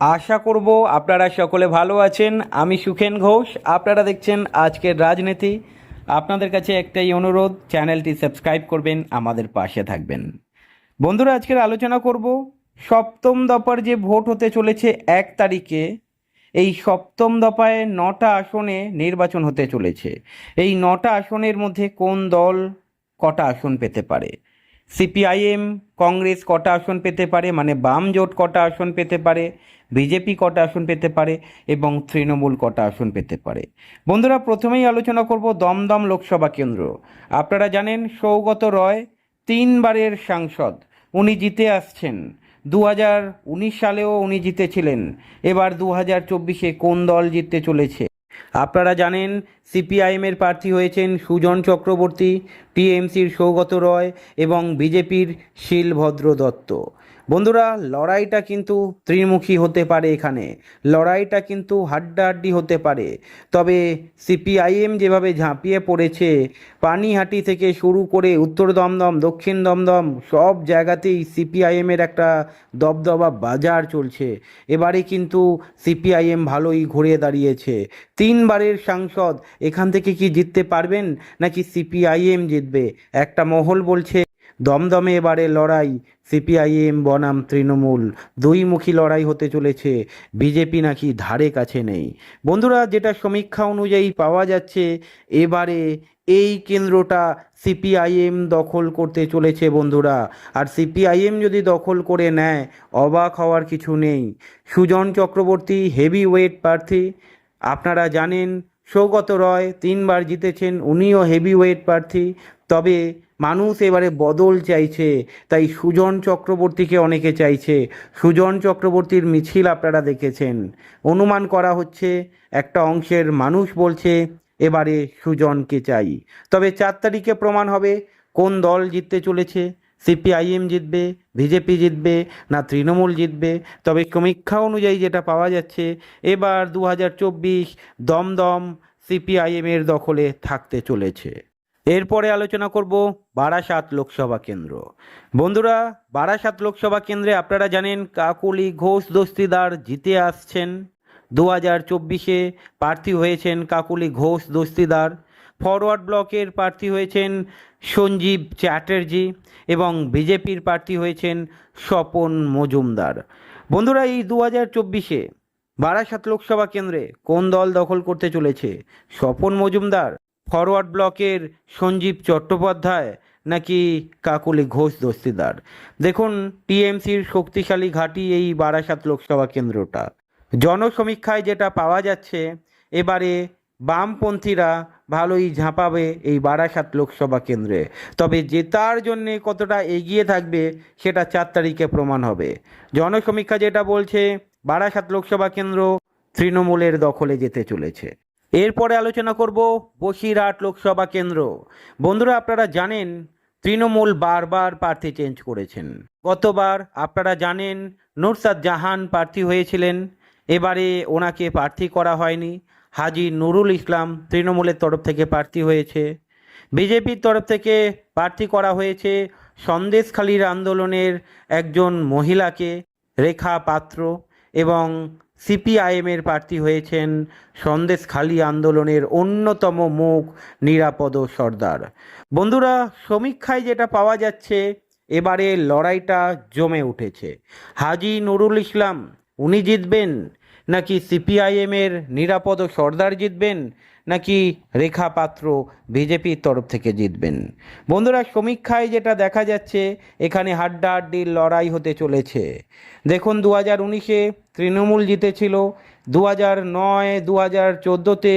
আশা করব আপনারা সকলে ভালো আছেন। আমি সুখেন ঘোষ। আপনারা দেখছেন আজকের রাজনীতি। আপনাদের কাছে একটাই অনুরোধ, চ্যানেলটি সাবস্ক্রাইব করবেন, আমাদের পাশে থাকবেন। বন্ধুরা, আজকের আলোচনা করব, সপ্তম দফার যে ভোট হতে চলেছে এক তারিখে, এই সপ্তম দফায় নটা আসনে নির্বাচন হতে চলেছে। এই নটা আসনের মধ্যে কোন দল কটা আসন পেতে পারে? সিপিআইএম, কংগ্রেস কটা আসন পেতে পারে মানে বাম জোট কটা আসন পেতে পারে, বিজেপি কটা আসন পেতে পারে এবং তৃণমূল কটা আসন পেতে পারে। বন্ধুরা, প্রথমেই আলোচনা করব দমদম লোকসভা কেন্দ্র। আপনারা জানেন, সৌগত রয় তিনবারের সাংসদ। উনি জিতে আসছেন। দু হাজার উনিশ সালেও উনি জিতেছিলেন। এবার দু হাজার চব্বিশে কোন দল জিততে চলেছে? আপনারা জানেন সিপিআইএমের প্রার্থী হয়েছেন সুজন চক্রবর্তী টিএমসির সৌগত রয় এবং বিজেপির শিলভদ্র দত্ত। বন্ধুরা, লড়াইটা কিন্তু ত্রিমুখী হতে পারে এখানে। লড়াইটা কিন্তু হাড্ডাহাড্ডি হতে পারে। তবে সিপিআইএম যেভাবে ঝাঁপিয়ে পড়েছে, পানিহাটি থেকে শুরু করে উত্তর দমদম, দক্ষিণ দমদম, সব জায়গাতেই সিপিআইএমের একটা দবদবা বাজার চলছে। এবারে কিন্তু সিপিআইএম ভালোই ঘুরে দাঁড়িয়েছে। তিনবারের সাংসদ, এখান থেকে কি জিততে পারবেন? নাকি সিপিআইএম জিতবে? একটা মহল বলছে দমদমে এবারে লড়াই, সিপিআইএম বনাম তৃণমূল। দুইমুখী লড়াই হতে চলেছে, বিজেপি নাকি ধারে কাছে নেই। বন্ধুরা, যেটা সমীক্ষা অনুযায়ী পাওয়া যাচ্ছে, এবারে এই কেন্দ্রটা সিপিআইএম দখল করতে চলেছে বন্ধুরা। আর সিপিআইএম যদি দখল করে নেয়, অবাক হওয়ার কিছু নেই। সুজন চক্রবর্তী হেভি ওয়েট প্রার্থী, আপনারা জানেন, সৌগত রয় তিনবার জিতেছেন, উনিও হেভি ওয়েট প্রার্থী। তবে মানুষ এবারে বদল চাইছে, তাই সুজন চক্রবর্তীকে অনেকে চাইছে। সুজন চক্রবর্তীর মিছিল আপনারা দেখেছেন। অনুমান করা হচ্ছে, একটা অংশের মানুষ বলছে, এবারে সুজনকে চাই। তবে চার তারিখে প্রমাণ হবে, কোন দল জিততে চলেছে? সিপিআইএম জিতবে, বিজেপি জিতবে, না তৃণমূল জিতবে? তবে সমীক্ষা অনুযায়ী যেটা পাওয়া যাচ্ছে, এবার দু হাজার চব্বিশ দমদম সিপিআইএমের দখলে থাকতে চলেছে। এরপরে আলোচনা করব বারাসাত লোকসভা কেন্দ্র। বন্ধুরা, বারাসাত লোকসভা কেন্দ্রে আপনারা জানেন কাকুলি ঘোষ দস্তিদার জিতে আসছেন। দু হাজার চব্বিশে প্রার্থী হয়েছেন কাকুলি ঘোষ দস্তিদার। ফরওয়ার্ড ব্লকের প্রার্থী হয়েছেন সঞ্জীব চ্যাটার্জি এবং বিজেপির প্রার্থী হয়েছেন স্বপন মজুমদার। বন্ধুরা, এই দু হাজার চব্বিশে বারাসাত লোকসভা কেন্দ্রে কোন দল দখল করতে চলেছে? স্বপন মজুমদার ফরওয়ার্ড ব্লকের সঞ্জীব চট্টোপাধ্যায় নাকি কাকুলি ঘোষ দস্তিদার? দেখুন, টিএমসির শক্তিশালী ঘাঁটি এই বারাসাত লোকসভা কেন্দ্রটা। জনসমীক্ষায় যেটা পাওয়া যাচ্ছে, এবারে বামপন্থীরা ভালোই ঝাঁপাবে এই বারাসাত লোকসভা কেন্দ্রে। তবে জেতার জন্যে কতটা এগিয়ে থাকবে, সেটা চার তারিখে প্রমাণ হবে। জনসমীক্ষা যেটা বলছে, বারাসাত লোকসভা কেন্দ্র তৃণমূলের দখলে যেতে চলেছে। এরপরে আলোচনা করব বসিরহাট লোকসভা কেন্দ্র। বন্ধুরা, আপনারা জানেন, তৃণমূল বারবার প্রার্থী চেঞ্জ করেছেন। গতবার আপনারা জানেন, নুরসাদ জাহান প্রার্থী হয়েছিলেন। এবারে ওনাকে প্রার্থী করা হয়নি। হাজি নুরুল ইসলাম তৃণমূলের তরফ থেকে প্রার্থী হয়েছে। বিজেপির তরফ থেকে প্রার্থী করা হয়েছে সন্দেশখালীর আন্দোলনের একজন মহিলাকে, রেখা পাত্র এবং সিপিআইএমের প্রার্থী হয়েছেন সন্দেশখালি আন্দোলনের অন্যতম মুখ নিরাপদ সর্দার। বন্ধুরা, সমীক্ষায় যেটা পাওয়া যাচ্ছে, এবারে লড়াইটা জমে উঠেছে। হাজি নুরুল ইসলাম, উনি জিতবেন? নাকি সিপিআইএমের নিরাপদ সর্দার জিতবেন? নাকি রেখা পাত্র বিজেপির তরফ থেকে জিতবেন? বন্ধুরা, সমীক্ষায় যেটা দেখা যাচ্ছে, এখানে হাড্ডাহাড্ডির লড়াই হতে চলেছে। দেখুন দু হাজার উনিশে তৃণমূল জিতেছিল দু হাজার নয় দু হাজার চোদ্দোতে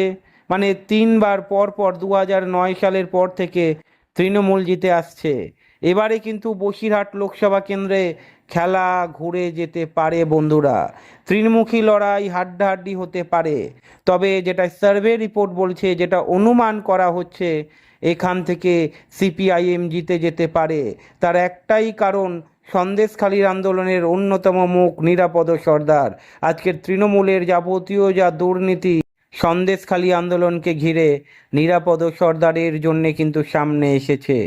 মানে তিনবার পর পর দু হাজার নয় সালের পর থেকে তৃণমূল জিতে আসছে। এবারে কিন্তু বসিরহাট লোকসভা কেন্দ্রে খেলা ঘুরে যেতে পারে বন্ধুরা। ত্রিমুখী লড়াই হাড্ডাহাড্ডি হতে পারে। তবে যেটা সার্ভে রিপোর্ট বলছে, যেটা অনুমান করা হচ্ছে, এখান থেকে সিপিআইএম জিতে যেতে পারে। তার একটাই কারণ, সন্দেশখালীর আন্দোলনের অন্যতম মুখ নিরাপদ সর্দার। আজকের তৃণমূলের যাবতীয় যা দুর্নীতি সন্দেশখালী আন্দোলনকে ঘিরে নিরাপদ সর্দারের জন্যে কিন্তু সামনে এসেছে।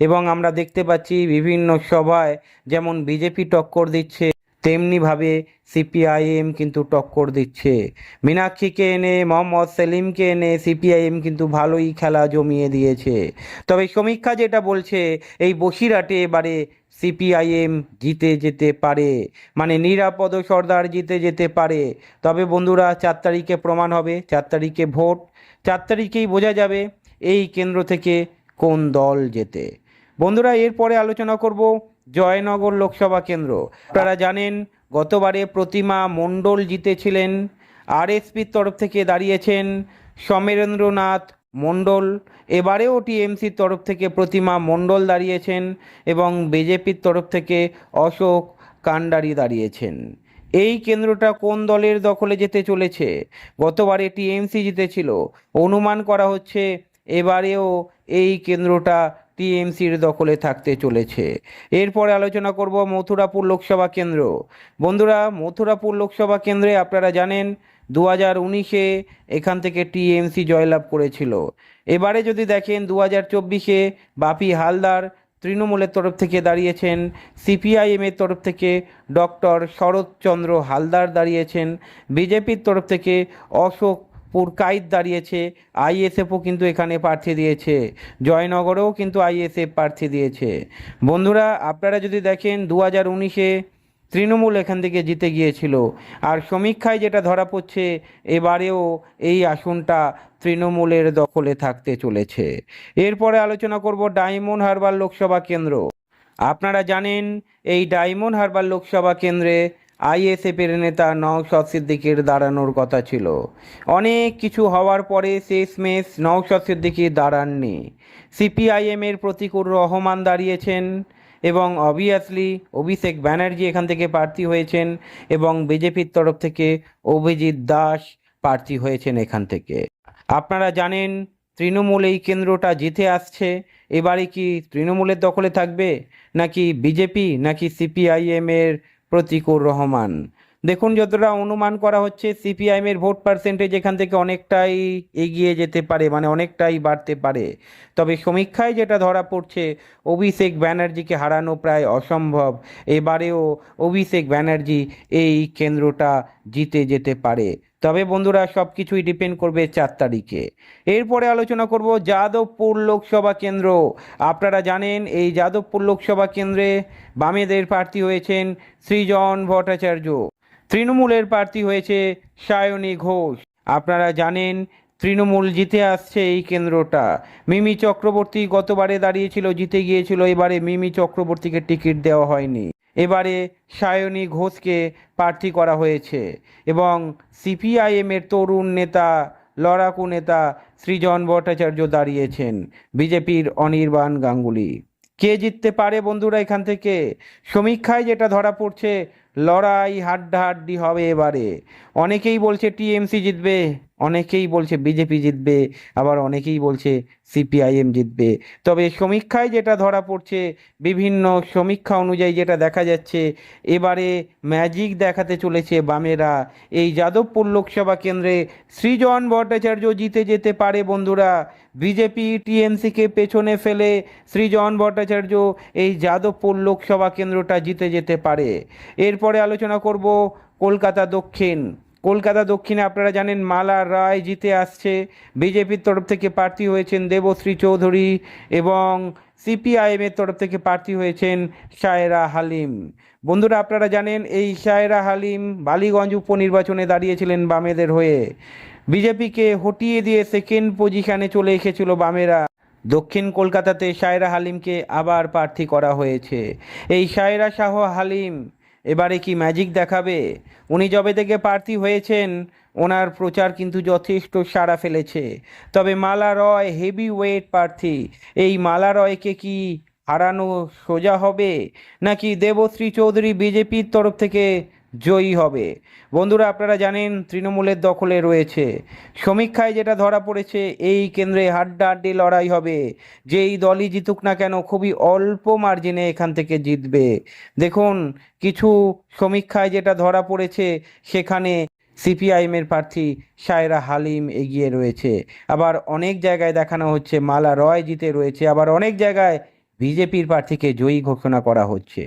এবং আমরা দেখতে পাচ্ছি বিভিন্ন সভায় যেমন বিজেপি টক্কর দিচ্ছে তেমনিভাবে সিপিআইএম কিন্তু টক্কর দিচ্ছে। মীনাক্ষীকে এনে, মোহাম্মদ সেলিমকে এনে সিপিআইএম কিন্তু ভালোই খেলা জমিয়ে দিয়েছে। তবে সমীক্ষা যেটা বলছে, এই বসিরহাটে এবারে সিপিআইএম জিতে যেতে পারে। মানে নিরাপদ সর্দার জিতে যেতে পারে। তবে বন্ধুরা, চার তারিখে প্রমাণ হবে, চার তারিখে ভোট। চার তারিখেই বোঝা যাবে, এই কেন্দ্র থেকে কোন দল জেতে। বন্ধুরা, এরপরে আলোচনা করব জয়নগর লোকসভা কেন্দ্র। আপনারা জানেন, গতবারে প্রতিমা মণ্ডল জিতেছিলেন। আরএসপির তরফ থেকে দাঁড়িয়েছেন সমরেন্দ্রনাথ মণ্ডল। এবারেও টিএমসির তরফ থেকে প্রতিমা মণ্ডল দাঁড়িয়েছেন এবং বিজেপির তরফ থেকে অশোক কান্ডারি দাঁড়িয়েছেন। এই কেন্দ্রটা কোন দলের দখলে যেতে চলেছে? গতবারে টিএমসি জিতেছিল। অনুমান করা হচ্ছে, এবারেও এই কেন্দ্রটা টিএমসির দখলে থাকতে চলেছে। এরপরে আলোচনা করব মথুরাপুর লোকসভা কেন্দ্র। বন্ধুরা, মথুরাপুর লোকসভা কেন্দ্রে আপনারা জানেন দু হাজার উনিশে এখান থেকে টিএমসি জয়লাভ করেছিল। এবারে যদি দেখেন দু হাজার চব্বিশে বাপি হালদার তৃণমূলের তরফ থেকে দাঁড়িয়েছেন, সিপিআইএমের তরফ থেকে ডক্টর শরৎচন্দ্র হালদার দাঁড়িয়েছেন, বিজেপির তরফ থেকে অশোক পুরকাইত দাঁড়িয়েছে। আইএসএফও কিন্তু এখানে প্রার্থী দিয়েছে। জয়নগরেও কিন্তু আইএসএফ প্রার্থী দিয়েছে। বন্ধুরা, আপনারা যদি দেখেন দু হাজার উনিশে তৃণমূল এখান থেকে জিতে গিয়েছিল। আর সমীক্ষায় যেটা ধরা পড়ছে, এবারেও এই আসনটা তৃণমূলের দখলে থাকতে চলেছে। এরপরে আলোচনা করব ডায়মন্ড হারবার লোকসভা কেন্দ্র। আপনারা জানেন, এই ডায়মন্ড হারবার লোকসভা কেন্দ্রে আইএসএফের নেতা নওশাদ সিদ্দিকির দাঁড়ানোর কথা ছিল। অনেক কিছু হওয়ার পরে শেষমেশ নওশাদ সিদ্দিকি দাঁড়াননি। সিপিআইএমের প্রতিকুর রহমান দাঁড়িয়েছেন এবং অবভিয়াসলি অভিষেক ব্যানার্জি এখান থেকে প্রার্থী হয়েছেন এবং বিজেপির তরফ থেকে অভিজিৎ দাস প্রার্থী হয়েছেন এখান থেকে। আপনারা জানেন তৃণমূল এই কেন্দ্রটা জিতে আসছে। এবারে কি তৃণমূলের দখলে থাকবে? নাকি বিজেপি? নাকি সিপিআইএমের এর প্রতিকুর রহমান। দেখুন যতটা অনুমান করা হচ্ছে, সিপিআইএম এর ভোট পার্সেন্টেজ এখান থেকে অনেকটাই এগিয়ে যেতে পারে মানে অনেকটাই বাড়তে পারে। তবে সমীক্ষায় যেটা ধরা পড়ছে, অভিষেক ব্যানার্জিকে হারানো প্রায় অসম্ভব। এবারেও অভিষেক ব্যানার্জি এই কেন্দ্রটা জিতে যেতে পারে। তবে বন্ধুরা সব কিছুই ডিপেন্ড করবে চার তারিখে। এরপরে আলোচনা করব যাদবপুর লোকসভা কেন্দ্র। আপনারা জানেন, এই যাদবপুর লোকসভা কেন্দ্রে বামেদের প্রার্থী হয়েছেন সৃজন ভট্টাচার্য। তৃণমূলের প্রার্থী হয়েছে সায়নী ঘোষ। আপনারা জানেন, তৃণমূল জিতে আসছে এই কেন্দ্রটা। মিমি চক্রবর্তী গতবারে দাঁড়িয়েছিল, জিতে গিয়েছিল, এবারে মিমি চক্রবর্তীকে টিকিট দেওয়া হয়নি। এবারে সায়নী ঘোষকে প্রার্থী করা হয়েছে এবং সিপিআইএমের তরুণ নেতা, লড়াকু নেতা সৃজন ভট্টাচার্য দাঁড়িয়েছেন বিজেপির অনির্বাণ গাঙ্গুলি। কে জিততে পারে বন্ধুরা এখান থেকে? সমীক্ষায় যেটা ধরা পড়ছে, লড়াই হাড্ডাহাড্ডি হবে এবারে। অনেকেই বলছে টিএমসি জিতবে। অনেকেই বলছে বিজেপি জিতবে, আবার অনেকেই বলছে সিপিআইএম জিতবে। তবে সমীক্ষায় যেটা ধরা পড়ছে, বিভিন্ন সমীক্ষা অনুযায়ী যেটা দেখা যাচ্ছে, এবারে ম্যাজিক দেখাতে চলেছে বামেরা। এই যাদবপুর লোকসভা কেন্দ্রে সৃজন ভট্টাচার্য জিতে যেতে পারে বন্ধুরা। বিজেপি টিএমসিকে পেছনে ফেলে সৃজন ভট্টাচার্য এই যাদবপুর লোকসভা কেন্দ্রটা জিতে যেতে পারে। এরপরে আলোচনা করব কলকাতা দক্ষিণ। কলকাতা দক্ষিণে আপনারা জানেন মালা রায় জিতে আসছে। বিজেপির তরফ থেকে প্রার্থী হয়েছেন দেবশ্রী চৌধুরী এবং সিপিআইএমের তরফ থেকে প্রার্থী হয়েছেন শায়রা হালিম। বন্ধুরা, আপনারা জানেন এই শায়রা হালিম বালিগঞ্জ উপনির্বাচনে দাঁড়িয়েছিলেন বামেদের হয়ে। বিজেপিকে হটিয়ে দিয়ে সেকেন্ড পজিশনে চলে এসেছিল বামেরা। দক্ষিণ কলকাতাতে শায়রা হালিমকে আবার প্রার্থী করা হয়েছে। এই শায়রা শাহ হালিম এবারে কি ম্যাজিক দেখাবে? উনি যবে থেকে প্রার্থী হয়েছেন, ওনার প্রচার কিন্তু যথেষ্ট সাড়া ফেলেছে। তবে মালা রয় হেভি ওয়েট প্রার্থী, এই মালা রয়কে কি হারানো সোজা হবে? নাকি দেবশ্রী চৌধুরী বিজেপির তরফ থেকে জয়ী হবে। বন্ধুরা, আপনারা জানেন তৃণমূলের দখলে রয়েছে। সমীক্ষায় যেটা ধরা পড়েছে, এই কেন্দ্রে হাড্ডাহাড্ডি লড়াই হবে। যেই দলই জিতুক না কেন, খুবই অল্প মার্জিনে এখান থেকে জিতবে। দেখুন, কিছু সমীক্ষায় যেটা ধরা পড়েছে, সেখানে সিপিআইএমের প্রার্থী সায়রা হালিম এগিয়ে রয়েছে। আবার অনেক জায়গায় দেখানো হচ্ছে, মালা রয় জিতে রয়েছে। আবার অনেক জায়গায় বিজেপির প্রার্থীকে জয়ী ঘোষণা করা হচ্ছে।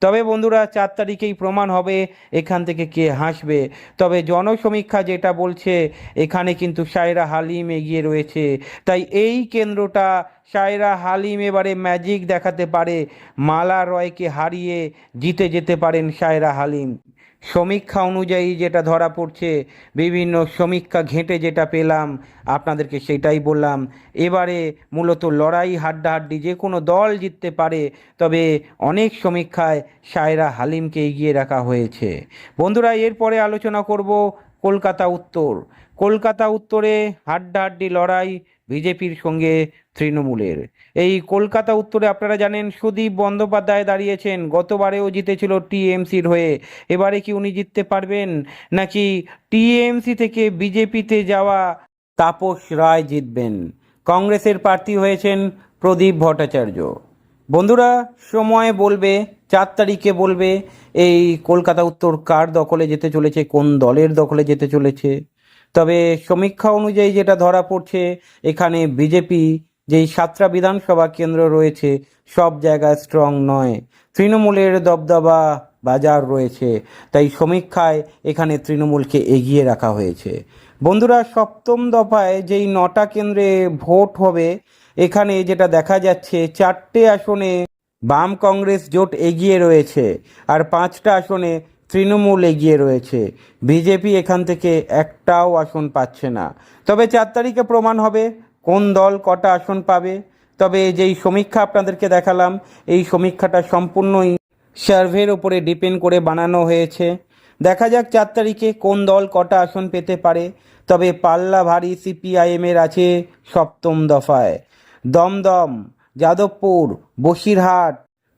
তবে বন্ধুরা, চার তারিখেই প্রমাণ হবে এখান থেকে কে হাসবে। তবে জনসমীক্ষা যেটা বলছে, এখানে কিন্তু সায়রা হালিম এগিয়ে রয়েছে। তাই এই কেন্দ্রটা সায়রা হালিম এবারে ম্যাজিক দেখাতে পারে। মালা রয়কে হারিয়ে জিতে যেতে পারেন সায়রা হালিম। সমীক্ষা অনুযায়ী যেটা ধরা পড়ছে, বিভিন্ন সমীক্ষা ঘেঁটে যেটা পেলাম, আপনাদেরকে সেটাই বললাম। এবারে মূলত লড়াই, হাড্ডাহাড্ডি যে কোনো দল জিততে পারে, তবে অনেক সমীক্ষায় সায়রা হালিমকে এগিয়ে রাখা হয়েছে। বন্ধুরা, এরপরে আলোচনা করব কলকাতা উত্তর। কলকাতা উত্তরে হাড্ডাহাড্ডি লড়াই বিজেপির সঙ্গে তৃণমূলের। এই কলকাতা উত্তরে আপনারা জানেন সুদীপ বন্দ্যোপাধ্যায় দাঁড়িয়েছেন। গতবারেও জিতেছিল টিএমসির হয়ে। এবারে কি উনি জিততে পারবেন? নাকি টিএমসি থেকে বিজেপিতে যাওয়া তাপস রায় জিতবেন? কংগ্রেসের প্রার্থী হয়েছেন প্রদীপ ভট্টাচার্য। বন্ধুরা, সময় বলবে, চার তারিখে বলবে, এই কলকাতা উত্তর কার দখলে যেতে চলেছে, কোন দলের দখলে যেতে চলেছে? তবে সমীক্ষা অনুযায়ী যেটা ধরা পড়ছে, এখানে বিজেপি যেই সাতটা বিধানসভা কেন্দ্র রয়েছে, সব জায়গায় স্ট্রং নয়। তৃণমূলের দবদবা বাজার রয়েছে, তাই সমীক্ষায় এখানে তৃণমূলকে এগিয়ে রাখা হয়েছে। বন্ধুরা, সপ্তম দফায় যেই নটা কেন্দ্রে ভোট হবে, এখানে যেটা দেখা যাচ্ছে, চারটে আসনে বাম কংগ্রেস জোট এগিয়ে রয়েছে, আর পাঁচটা আসনে তৃণমূল এগিয়ে রয়েছে। বিজেপি এখান থেকে একটাও আসন পাচ্ছে না। তবে চার তারিখে প্রমাণ হবে কোন দল কটা আসন পাবে। তবে যেই সমীক্ষা আপনাদেরকে দেখালাম, এই সমীক্ষাটা সম্পূর্ণই সার্ভের ওপরে ডিপেন্ড করে বানানো হয়েছে। দেখা যাক চার তারিখে কোন দল কটা আসন পেতে পারে। তবে পাল্লা ভারী সিপিআইএমের আছে সপ্তম দফায়। দমদম, যাদবপুর, বসিরহাট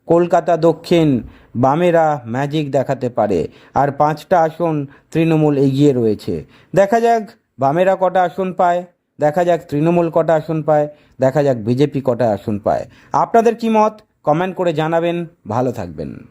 কলকাতা দক্ষিণ, বামেরা ম্যাজিক দেখাতে পারে। আর পাঁচটা আসন তৃণমূল এগিয়ে রয়েছে। দেখা যাক বামেরা কটা আসন পায়, দেখা যাক তৃণমূল কটা আসন পায়, দেখা যাক বিজেপি কটা আসন পায়। আপনাদের কি মত? কমেন্ট করে জানাবেন। ভালো থাকবেন।